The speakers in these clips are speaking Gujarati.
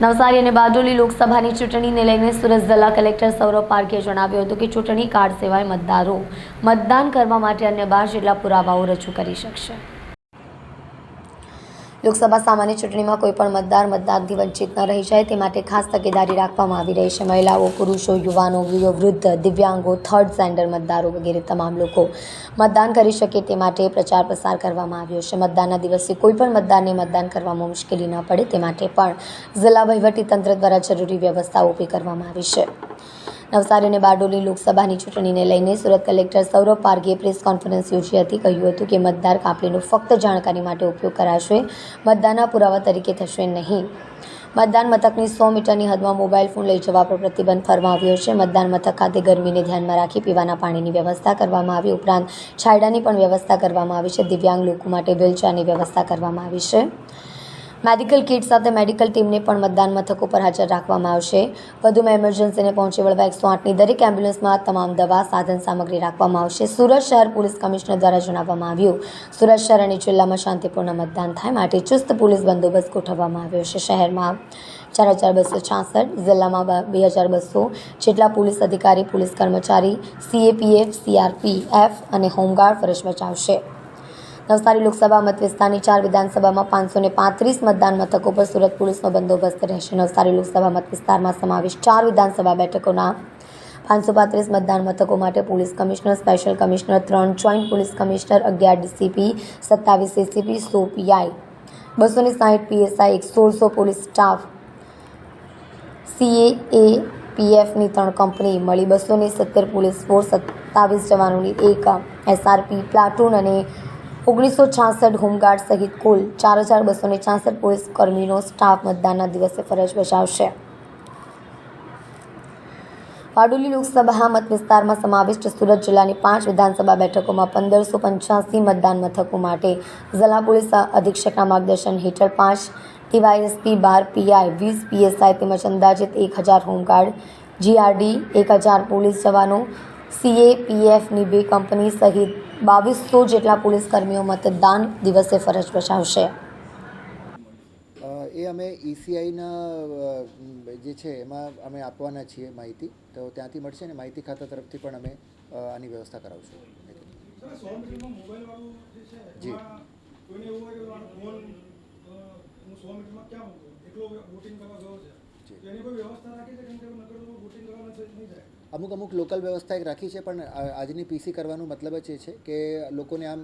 નવસારી અને બારડોલી લોકસભાની ચૂંટણીને લઈને સુરત જિલ્લા કલેક્ટર સૌરભ પારખીએ જણાવ્યું હતું કે ચૂંટણી કાર્ડ સિવાય મતદારો મતદાન કરવા માટે અન્ય બાર જેટલા પુરાવાઓ રજૂ કરી શકશે. લોકસભા સામાન્ય ચૂંટણીમાં કોઈ પણ મતદાર મતદાનથી વંચિત ન રહી જાય, તે માટે ખાસ તકેદારી રાખવામાં આવી રહી છે. મહિલાઓ, પુરુષો, યુવાનો વૃદ્ધ, દિવ્યાંગો થર્ડ સેન્ડર મતદારો વગેરે તમામ લોકો મતદાન કરી શકે તે માટે પ્રચાર પ્રસાર કરવામાં આવ્યો છે. મતદાનના દિવસે કોઈપણ મતદારને મતદાન કરવામાં મુશ્કેલી ન પડે, તે માટે પણ જિલ્લા વહીવટીતંત્ર દ્વારા જરૂરી વ્યવસ્થા ઊભી કરવામાં આવી છે. નવસારી અને બારડોલી લોકસભાની ચૂંટણીને લઈને સુરત કલેક્ટર સૌરભ પારઘીએ પ્રેસ કોન્ફરન્સ યોજી હતી. કહ્યું હતું કે મતદાર કાપલીનો ફક્ત જાણકારી માટે ઉપયોગ કરાશે. મતદાનના પુરાવા તરીકે થશે નહીં. મતદાન મથકની સો મીટરની હદમાં મોબાઈલ ફોન લઈ જવા પર પ્રતિબંધ ફરમાવ્યો છે. મતદાન મથક ખાતે ગરમીને ધ્યાનમાં રાખી પીવાના પાણીની વ્યવસ્થા કરવામાં આવી. ઉપરાંત છાયડાની પણ વ્યવસ્થા કરવામાં આવી છે. દિવ્યાંગ લોકો માટે વ્હીલચેરની વ્યવસ્થા કરવામાં આવી છે. મેડિકલ કિટ સાથે મેડિકલ ટીમને પણ મતદાન મથકો પર હાજર રાખવામાં આવશે. વધુમાં એમરજન્સીને પહોંચી વળવા એકસો આઠની દરેક એમ્બ્યુલન્સમાં તમામ દવા, સાધન સામગ્રી રાખવામાં આવશે. સુરત શહેર પોલીસ કમિશનર દ્વારા જણાવવામાં આવ્યું. સુરત શહેર અને જિલ્લામાં શાંતિપૂર્ણ મતદાન થાય માટે ચુસ્ત પોલીસ બંદોબસ્ત ગોઠવવામાં આવ્યો છે. શહેરમાં ચાર હજાર બસો છાસઠ, જિલ્લામાં બે હજાર બસો જેટલા પોલીસ અધિકારી, પોલીસ કર્મચારી સીએપીએફ સીઆરપીએફ અને હોમગાર્ડ ફરજ બજાવશે. નવસારી લોકસભા મત વિસ્તારની ચાર વિધાનસભામાં પાંચસો પાંત્રીસ મતદાન મથકો પર સુરત પોલીસનો બંદોબસ્ત રહેશે. નવસારી લોકસભા મત વિસ્તારમાં સમાવેશ ચાર વિધાનસભા બેઠકોના પાંચસો પાંત્રીસ મતદાન મથકો માટે પોલીસ કમિશનર, સ્પેશિયલ કમિશનર, ત્રણ જોઈન્ટ પોલીસ કમિશનર, અગિયાર ડીસીપી, સત્તાવીસ એસીપી, સો પીઆઈ, બસો ને સાહીઠ પીએસઆઈ, એક સોળસો પોલીસ સ્ટાફ સીએ પીએફની ત્રણ કંપની મળી બસો ને સત્તર પોલીસ ફોર્સ, સત્તાવીસ જવાનોની એક એસઆરપી પ્લાટૂન અને ઓગણીસો છાસઠ હોમગાર્ડ સહિત કુલ ચાર હજાર બસો ને છાસઠ પોલીસ કર્મીનો સ્ટાફ મતદાનના દિવસે ફરજ બજાવશે. બારડોલી લોકસભા મત વિસ્તારમાં સમાવિષ્ટ સુરત જિલ્લાની પાંચ વિધાનસભા બેઠકોમાં પંદરસો પંચ્યાસી મતદાન મથકો માટે જિલ્લા પોલીસ અધિક્ષકના માર્ગદર્શન હેઠળ પાંચ, ટીવાયએસપી બાર, પીઆઈ, વીસ, પીએસઆઈ તેમજ અંદાજિત એક હજાર હોમગાર્ડ, જીઆરડી, એક હજાર પોલીસ જવાનો સીએ પીએફની બે કંપની સહિત બાવીસો જેટલા પોલીસકર્મીઓ મતદાન દિવસે ફરજ બજાવશે. એ અમે ઈસીઆઈના જે છે એમાં અમે આપવાના છીએ માહિતી. તો ત્યાંથી મળશે ને માહિતી ખાતા તરફથી પણ અમે આની વ્યવસ્થા કરાવશું. સર સો મીટરમાં મોબાઈલ વાળું જે. છે? જી. અમુક અમુક લોકલ વ્યવસ્થા એક રાખી છે, પણ આજની પીસી કરવાનું મતલબ જ એ છે કે લોકોને આમ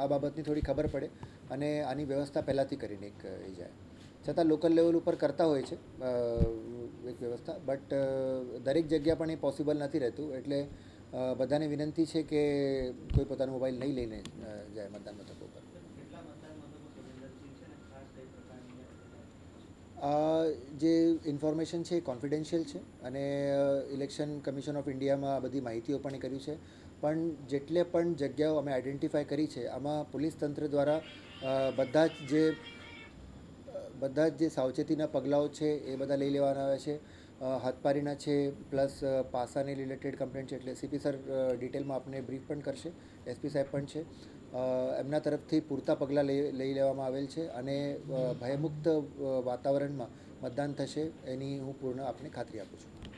આ બાબતની થોડી ખબર પડે અને આની વ્યવસ્થા પહેલાંથી કરીને એક એ જાય. છતાં લોકલ લેવલ ઉપર કરતા હોય છે એક વ્યવસ્થા, બટ દરેક જગ્યા પણ એ પોસિબલ નથી રહેતું. એટલે બધાને વિનંતી છે કે કોઈ પોતાનો મોબાઈલ નહીં લઈને જાય મતદાન મથકો પર અ, જે ઇન્ફોર્મેશન છે એ કોન્ફિડેન્શિયલ છે અને ઇલેક્શન કમિશન ઓફ ઇન્ડિયામાં આ બધી માહિતીઓ પણ કરી છે. પણ જેટલે પણ જગ્યાઓ અમે આઈડેન્ટિફાય કરી છે આમાં પોલીસ તંત્ર દ્વારા બધા જ જે બધા જ જે સાવચેતીના પગલાઓ છે એ બધા લઈ લેવાના આવે છે. હાથપારીના છે પ્લસ પાસાને રિલેટેડ કમ્પ્લેન્ટ છે એટલે સીપી સર ડિટેલમાં આપને બ્રીફ પણ કરશે. એસપી સાહેબ પણ છે. એમના તરફથી પૂરતા પગલાં લઈ લેવામાં આવેલ છે અને ભયમુક્ત વાતાવરણમાં મતદાન થશે એની હું પૂર્ણ આપને ખાતરી આપું છું.